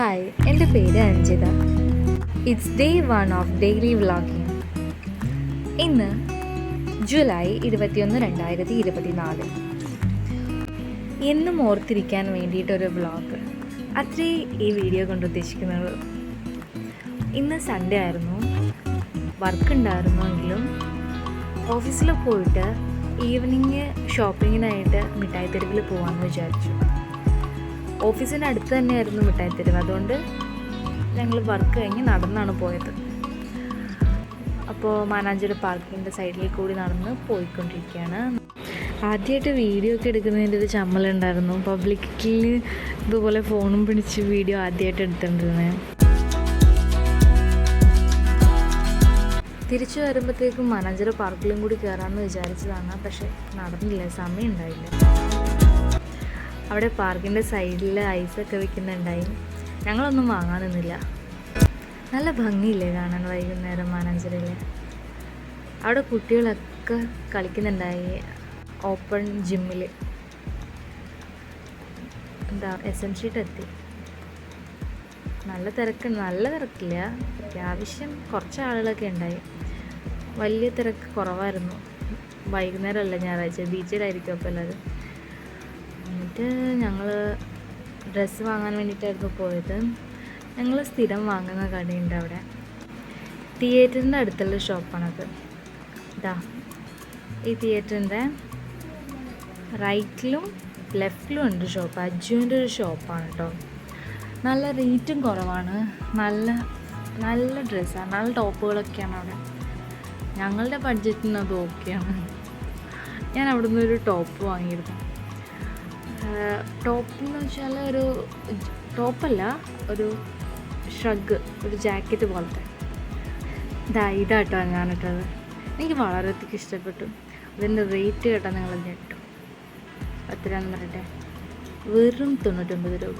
Hi എന്റെ പേര് Anjitha. It's day one of daily vlogging ഇന്ന് ജൂലൈ ഇരുപത്തിയൊന്ന് രണ്ടായിരത്തി ഇരുപത്തിനാല്. എന്നും ഓർത്തിരിക്കാൻ വേണ്ടിയിട്ടൊരു വ്ളോഗ് അത്രേ ഈ വീഡിയോ കൊണ്ട് ഉദ്ദേശിക്കുന്നത്. ഇന്ന് സൺഡേ ആയിരുന്നു. വർക്ക് ഉണ്ടായിരുന്നുവെങ്കിലും ഓഫീസിൽ പോയിട്ട് ഈവനിങ് ഷോപ്പിങ്ങിനായിട്ട് മിഠായി തെരുവിൽ പോകാമെന്ന് വിചാരിച്ചു. ഓഫീസിന്റെ അടുത്ത് തന്നെയായിരുന്നു മിഠായി തെരുവ് അതുകൊണ്ട് ഞങ്ങൾ വർക്ക് കഴിഞ്ഞ് നടന്നാണ് പോയത്. അപ്പോൾ മാനാഞ്ചേരി പാർക്കിന്റെ സൈഡിൽ കൂടി നടന്ന് പോയിക്കൊണ്ടിരിക്കുകയാണ്. ആദ്യമായിട്ട് വീഡിയോ ഒക്കെ എടുക്കുന്നതിന്റെ ഒരു ചമ്മലുണ്ടായിരുന്നു പബ്ലിക്കിൽ ഇതുപോലെ ഫോണും പിടിച്ച് വീഡിയോ ആദ്യമായിട്ട് എടുത്തിട്ടുണ്ടിരുന്നത് തിരിച്ചു വരുമ്പോഴത്തേക്കും മാനാഞ്ചിറ പാർക്കിലും കൂടി കയറാമെന്ന് വിചാരിച്ചതാണ്. പക്ഷെ നടന്നില്ല. സമയം ഉണ്ടായില്ല അവിടെ പാർക്കിന്റെ സൈഡിൽ ഐസൊക്കെ വെക്കുന്നുണ്ടായി. ഞങ്ങളൊന്നും വാങ്ങാൻ നിന്നില്ല. നല്ല ഭംഗിയില്ലേ കാണാൻ വൈകുന്നേരം മാനാഞ്ചിറയിൽ അവിടെ കുട്ടികളൊക്കെ കളിക്കുന്നുണ്ടായി ഓപ്പൺ ജിമ്മിൽ എന്താ എസ് ഷീറ്റ് എത്തി നല്ല തിരക്ക് നല്ല തിരക്കില്ല. അത്യാവശ്യം കുറച്ച് ആളുകളൊക്കെ ഉണ്ടായി. വലിയ തിരക്ക് കുറവായിരുന്നു. വൈകുന്നേരമല്ല ഞായറാഴ്ച ബീച്ചിലായിരിക്കും അപ്പോൾ എല്ലാവരും. എന്നിട്ട് ഞങ്ങൾ ഡ്രസ്സ് വാങ്ങാൻ വേണ്ടിയിട്ടായിരുന്നു പോയത്. ഞങ്ങൾ സ്ഥിരം വാങ്ങുന്ന കടയുണ്ട് അവിടെ. തിയേറ്ററിന്റെ അടുത്തുള്ള ഷോപ്പാണത്. ഇതാ ഈ തിയേറ്ററിന്റെ റൈറ്റിലും ലെഫ്റ്റിലും ഉണ്ട് ഷോപ്പ്. അജുവിന്റെ ഒരു ഷോപ്പാണ് കേട്ടോ നല്ല റേറ്റും കുറവാണ്. നല്ല നല്ല ഡ്രസ്സാണ് നല്ല ടോപ്പുകളൊക്കെയാണ് അവിടെ. ഞങ്ങളുടെ ബഡ്ജറ്റിന് അത് ഓക്കെയാണ് ഞാൻ അവിടുന്ന് ഒരു ടോപ്പ് വാങ്ങിയിരുന്നു. ടോപ്പ് എന്ന് വെച്ചാൽ ഒരു ടോപ്പല്ല ഒരു ഷ്രഗ് ഒരു ജാക്കറ്റ് പോലത്തെ. ഇതാ ഇതാട്ടോ ഞാനിട്ടത് എനിക്ക് വളരെയധികം ഇഷ്ടപ്പെട്ടു. അതിന്റെ റേറ്റ് കേട്ടോ നിങ്ങൾ ഞെട്ടും എത്രയാണെന്ന് പറയട്ടെ. വെറും തൊണ്ണൂറ്റൊമ്പത് രൂപ.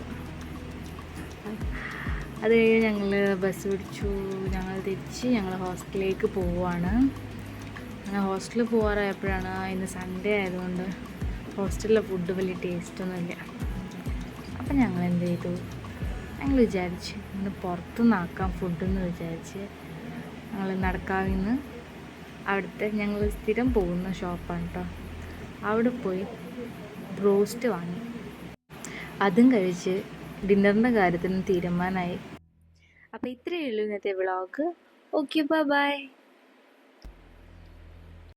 അത് കഴിഞ്ഞ് ഞങ്ങൾ ബസ് പിടിച്ചു. ഞങ്ങൾ തിരിച്ച് ഞങ്ങൾ ഹോസ്റ്റലിലേക്ക് പോവുകയാണ് അങ്ങനെ ഹോസ്റ്റലിൽ പോകാറായപ്പോഴാണ് ഇന്ന് സൺഡേ ആയതുകൊണ്ട് ഹോസ്റ്റലിലെ ഫുഡ് വലിയ ടേസ്റ്റൊന്നുമില്ല അപ്പം ഞങ്ങൾ എന്ത് ചെയ്തു? ഞങ്ങൾ വിചാരിച്ച് ഇന്ന് പുറത്തുനിന്നാക്കാം ഫുഡെന്ന് വിചാരിച്ച് ഞങ്ങൾ നടക്കാവിൽ നിന്ന് അവിടുത്തെ ഞങ്ങൾ സ്ഥിരം പോകുന്ന ഷോപ്പാണ് കേട്ടോ അവിടെ പോയി ബ്രോസ്റ്റ് വാങ്ങി. അതും കഴിച്ച് ഡിന്നറിന്റെ കാര്യത്തിന് തീരുമാനമായി. അപ്പോൾ ഇത്രയേ ഉള്ളൂ ഇന്നത്തെ വ്ളോഗ് ഓക്കെ ബൈ